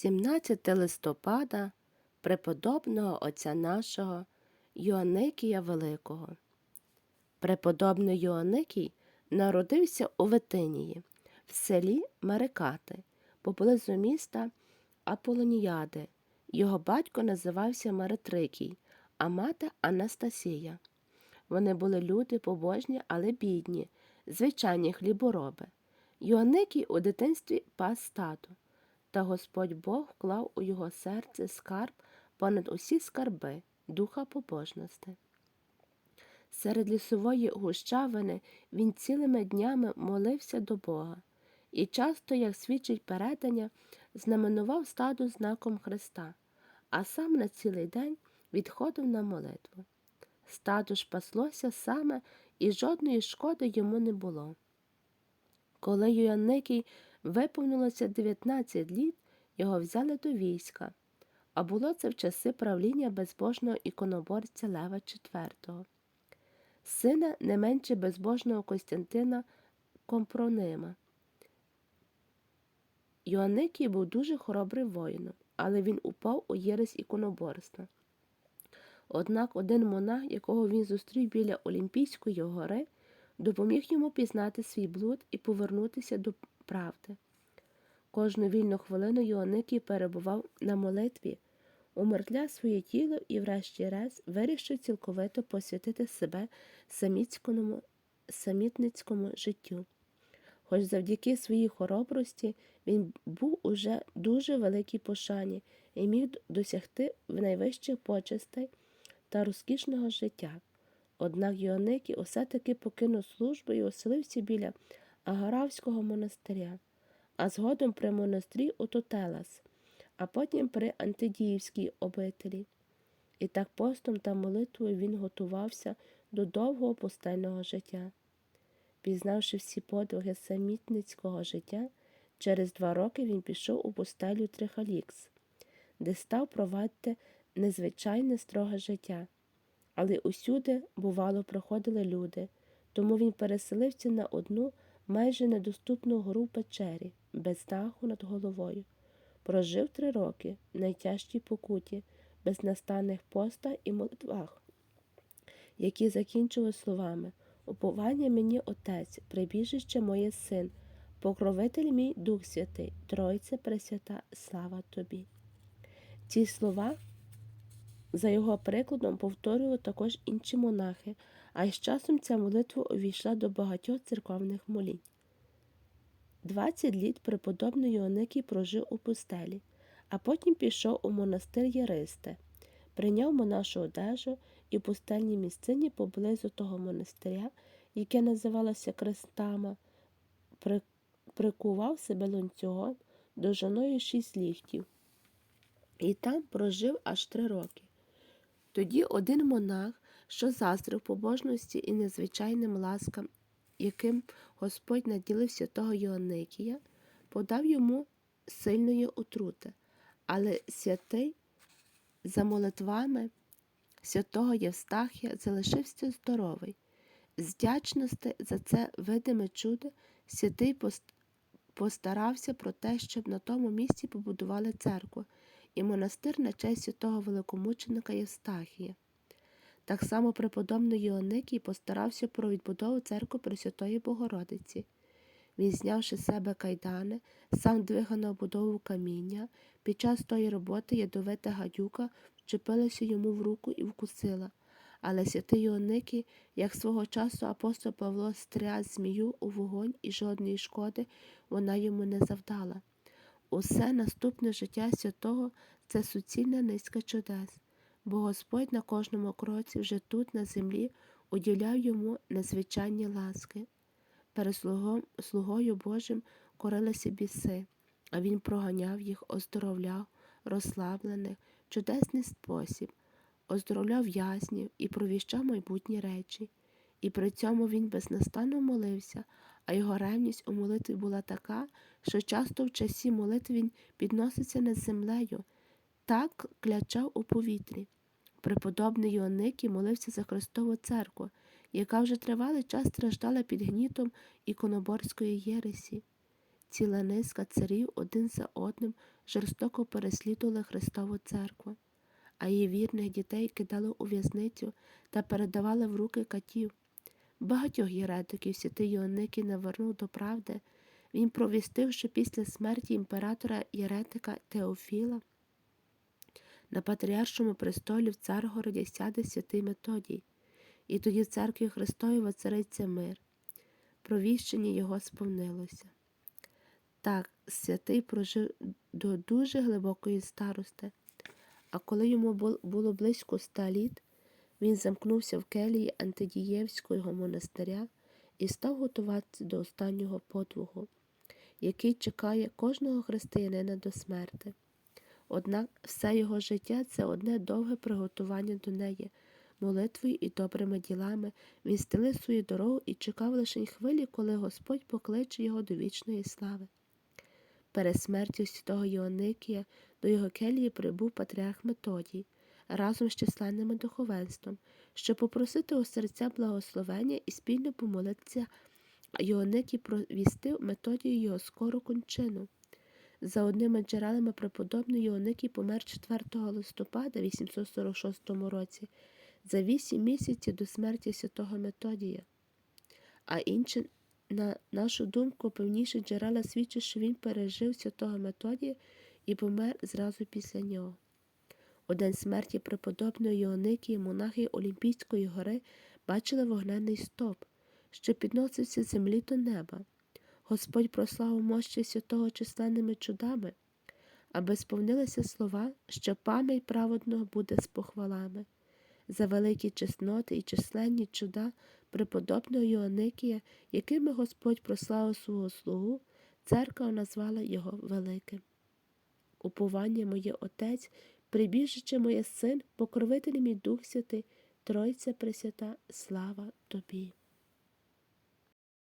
17 листопада преподобного отця нашого Йоанникія Великого. Преподобний Йоанникій народився у Витинії, в селі Марикати, поблизу міста Аполоніяди. Його батько називався Меретрикій, а мати Анастасія. Вони були люди побожні, але бідні, звичайні хлібороби. Йоанникій у дитинстві пас стату. Та Господь Бог вклав у його серце скарб понад усі скарби, духа побожності. Серед лісової гущавини він цілими днями молився до Бога і часто, як свідчить передання, знаменував стаду знаком Христа, а сам на цілий день відходив на молитву. Стадо ж паслося саме і жодної шкоди йому не було. Коли Йоанникій виповнилося 19 літ, його взяли до війська, а було це в часи правління безбожного іконоборця Лева IV, сина не менше безбожного Костянтина Компронима. Йоанникій був дуже хоробрим воїном, але він упав у єресь іконоборства. Однак один монах, якого він зустрів біля Олімпійської гори, допоміг йому пізнати свій блуд і повернутися до правди. Кожну вільну хвилину Йоанникій перебував на молитві, умертвляв своє тіло і, врешті-решт, вирішив цілковито посвятити себе самітницькому життю. Хоч завдяки своїй хоробрості він був уже дуже великій пошані і міг досягти в найвищих почестей та розкішного життя. Однак Йоанникій усе таки покинув службу і оселився біля Агаравського монастиря, а згодом при монастирі у Тотелас, а потім при Антидіївській обителі. І так постом та молитвою він готувався до довгого пустельного життя. Пізнавши всі подвиги самітницького життя, через два роки він пішов у пустелю Трихалікс, де став провадити незвичайне строге життя. Але усюди, бувало, проходили люди, тому він переселився на одну майже недоступну гору печері, без даху над головою. Прожив три роки в найтяжчій покуті, без настанних поста і молитвах, які закінчили словами Уповання мені Отець, прибіжище моє син, покровитель мій Дух Святий, Тройце Пресвята, слава тобі. Ці слова за його прикладом повторювали також інші монахи, а й з часом ця молитва увійшла до багатьох церковних молінь. Двадцять літ преподобний Йоанникій прожив у пустелі, а потім пішов у монастир Єристе, прийняв монашу одежу і в пустельній місцині поблизу того монастиря, яке називалося Крестама, прикував себе ланцюгом довжиною шість ліхтів. І там прожив аж три роки. Тоді один монах, що заздрив побожності і незвичайним ласкам, яким Господь наділив святого Йоанникія, подав йому сильної отрути, але святий за молитвами святого Євстахія залишився здоровий. З вдячності за це видиме чудо святий постарався про те, щоб на тому місці побудували церкву і монастир на честь святого великомученика Євстахія. Так само преподобний Йоанникій постарався про відбудову церкви Пресвятої Богородиці. Він, знявши з себе кайдани, сам двигав на будову каміння. Під час тої роботи ядовита гадюка вчепилася йому в руку і вкусила. Але святий Йоанникій, як свого часу апостол Павло стряс змію у вогонь і жодної шкоди вона йому не завдала. Усе наступне життя святого це суцільна низка чудес, бо Господь на кожному кроці вже тут, на землі, уділяв йому незвичайні ласки. Перед слугом, слугою Божим корилися біси, а він проганяв їх, оздоровляв, розслаблених, чудесний спосіб, оздоровляв в'язнів і провіщав майбутні речі. І при цьому він безнастанно молився, а його ревність у молитві була така, що часто в часі молитви він підноситься над землею, так клячав у повітрі. Преподобний Йоанникій молився за Христову церкву, яка вже тривалий час страждала під гнітом іконоборської єресі. ціла низка царів один за одним жорстоко переслідували Христову церкву, а її вірних дітей кидали у в'язницю та передавали в руки катів. Багатьох єретиків святий Йоанникій навернув до правди. Він провістив, що після смерті імператора Єретика Теофіла на патріаршому престолі в Царгороді сяде святий Методій, і тоді в церкві Христовій воцариться мир. Провіщення його сповнилося. Так, святий прожив до дуже глибокої старости, а коли йому було близько ста літ, він замкнувся в келії Антидієвського монастиря і став готуватися до останнього подвигу, який чекає кожного християнина до смерти. Однак все його життя це одне довге приготування до неї. Молитвою і добрими ділами він стелив свою дорогу і чекав лише хвилі, коли Господь покличе його до вічної слави. Перед смертю святого Іоанникія до його келії прибув патріарх Методій разом з численним духовенством, щоб попросити у серця благословення і спільно помолитися. А провістив Методію його скору кончину. За одними джерелами преподобний Іоанникій помер 4 листопада 846 році, за вісім місяців до смерті святого Методія. А інші, на нашу думку, певніші джерела свідчать, що він пережив святого Методія і помер зразу після нього. У день смерті преподобної Іоанникії монахи Олімпійської гори бачили вогненний стовп, що підносився з землі до неба. Господь прославив мощі святого численними чудами, аби сповнилися слова, що пам'ять праведного буде з похвалами. За великі чесноти і численні чуда преподобного Іоанникія, якими Господь прославив свого слугу, церква назвала його великим. Уповання моє Отець, прибіжиче моє син, покровитель мій Дух Святий, Тройця Пресвята, слава тобі.